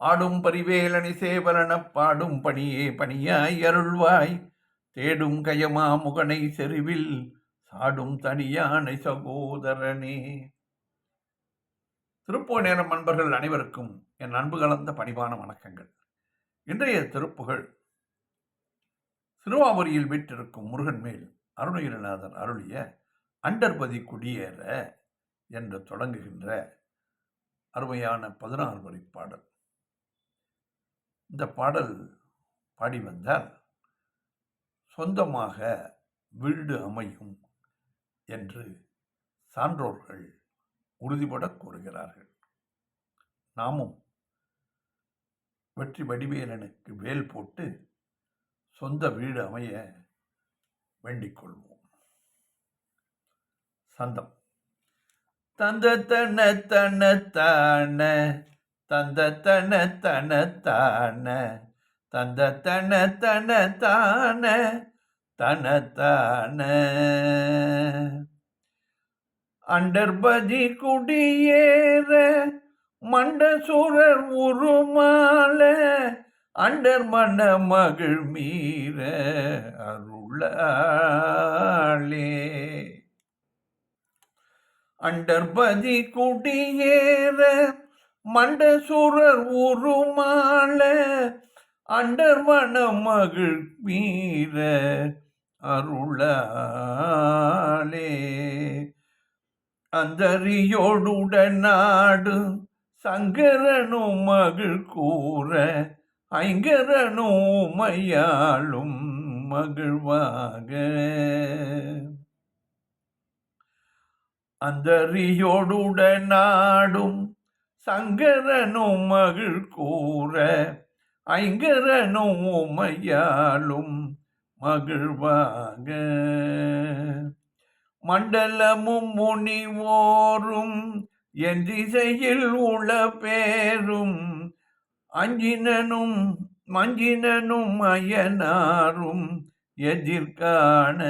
ஆடும் பரிவேலனி சேவலனப் பாடும் பணியே பணியாய் அருள்வாய் தேடும் கயமா முகனை செருவில் சாடும் தனியானை சகோதரனே. திருப்போ நேரம் அன்பர்கள் அனைவருக்கும் என் அன்பு கலந்த பணிவான வணக்கங்கள். இன்றைய திருப்புகள் சிறுவாபுரியில் வீட்டிருக்கும் முருகன் மேல் அருணகிரிநாதர் அருளிய அண்டர்பதி குடியேற என்று தொடங்குகின்ற அருமையான பதினாறு வரி பாடல். இந்த பாடல் பாடி வந்தால் சொந்தமாக வீடு அமையும் என்று சான்றோர்கள் உறுதிபட கூறுகிறார்கள். நாமும் வெற்றி வடிவேலனுக்கு வேல் போட்டு சொந்த வீடு அமைய வேண்டிக் கொள்வோம். சந்தம். தந்த தன தன தான தந்த தன தன தான தந்த தன தன தான தன தான. அண்டர்பதி குடியேற மண்டசூரர் உருமால அண்டர் மன மகிழ் மீற அருளாளே. அண்டர்பதி குடியேற மண்ட சூரர் உருமால அண்டர் மன மகிழ் மீற அருளாலே. அந்தரியோடுடன் நாடு சங்கரனும் மகிழ் கூற ஐங்கரனும் மையாளும் மகிழ்வாக அந்தரியோடுடன் நாடும் சங்கரனும் மகிழ் கூற ஐங்கரனும் உமையாலும் மகிழ்வாக மண்டலமும் முனிவோரும் என் திசையில் உள பேரும் அஞ்சினனும் மஞ்சினனும் அயனாரும் எதிர்காண.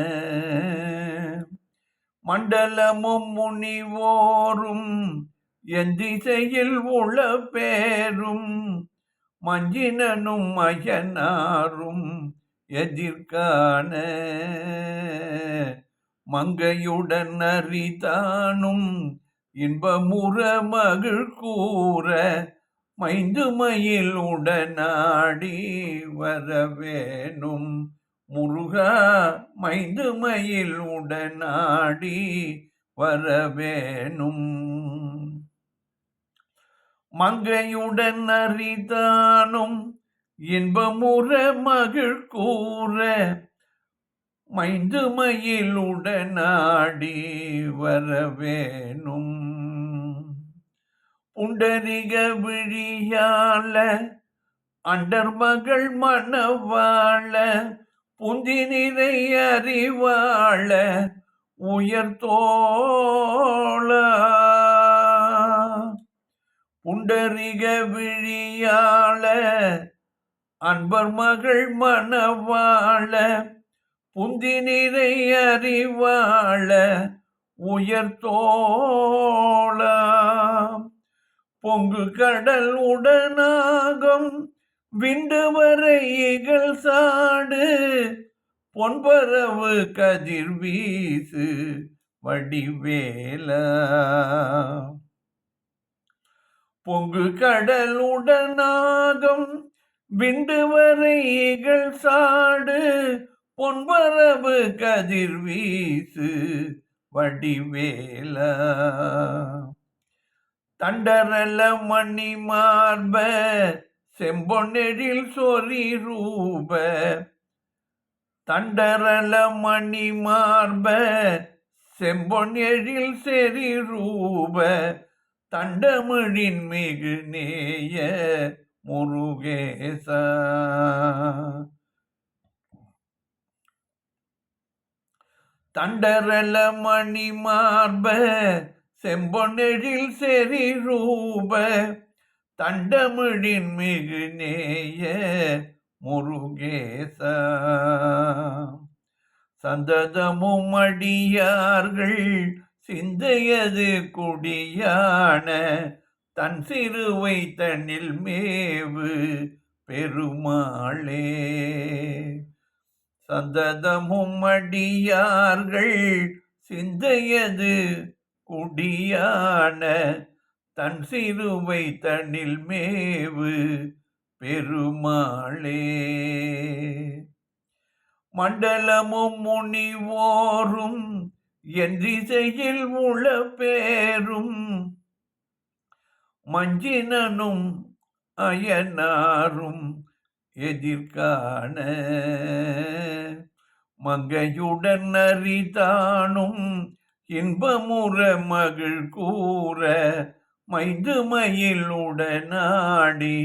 மண்டலமும் முனிவோரும் என் திசையில் உள பேரும் மஞ்சினனும் மயனாரும் எதிர்கான மங்கையுடன் அறிதானும் இன்பமுற மகிழ் கூற மைந்து மயில் உடனாடி வரவேணும். முருகா மைந்து மயில் உடனாடி வரவேணும். மங்கையுடன் அறிதானும் இன்பமுற மகிழ் கூற மைந்து மயிலுடனாடி வரவேணும். புண்டரிக விழியால அண்டர் மகள் மணவாழ புந்தி நிறை அறிவாழ உயர்தோழ புண்டரிக விழியாள அன்பர் மகள் மணவாழ புந்தி நிறை அறிவாழ உயர்த்தோளாம் பொங்கு கடல் உடனாகும் விண்டு வரைகள் சாடு பொன்பரவு கதிர் வீசு வடிவேல. பொங்கு கடல் உடனாகும் விண்டு வரைகள் சாடு பொன்பரவு கதிர் வீசு வடிவேல. தண்டரல மணி மார்ப செம்பொன்னெழில் சொறி ரூப. தண்டரல மணி மார்ப செம்பொன்னெழில் செறி ரூப. தண்டமிழின் மிகு நேய முருகேச. தண்டரல மணி மார்ப செம்பொன்னெழில் செறி ரூப தண்டமிழின் மிகு நேய முருகேச. சந்ததமும் அடியார்கள் சிந்தையது குடியான தன் சிறுவை தன்னில் மேவு பெருமாளே. சந்ததமும் அடியார்கள் சிந்தையது குடியான தன் சிறுவை தன்னில் மேவு பெருமாளே. மண்டலமும் முனிவோரும் என்றிசையில் உள பேரும் மஞ்சினனும் அயனாரும் எதிர்காண மங்கையுடன் அறிதானும் இன்பமுற மகிழ் கூற மைந்து மயிலுடனாடி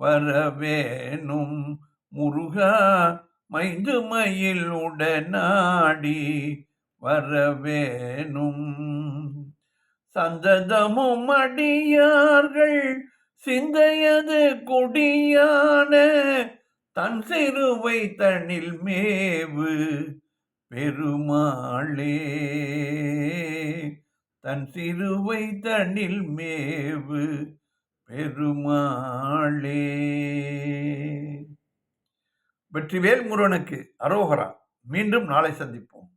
வரவேணும். முருகா மைந்து மயிலுடனாடி வரவேணும். சந்ததமும் அடியார்கள் சிந்தையது கொடியான தன் சிறுவை தனில் மேவு பெருமாளே. தன் சிறுவை தனில் மேவு பெருமாளே. வெற்றிவேல் முருகனுக்கு அரோகரா. மீண்டும் நாளை சந்திப்போம்.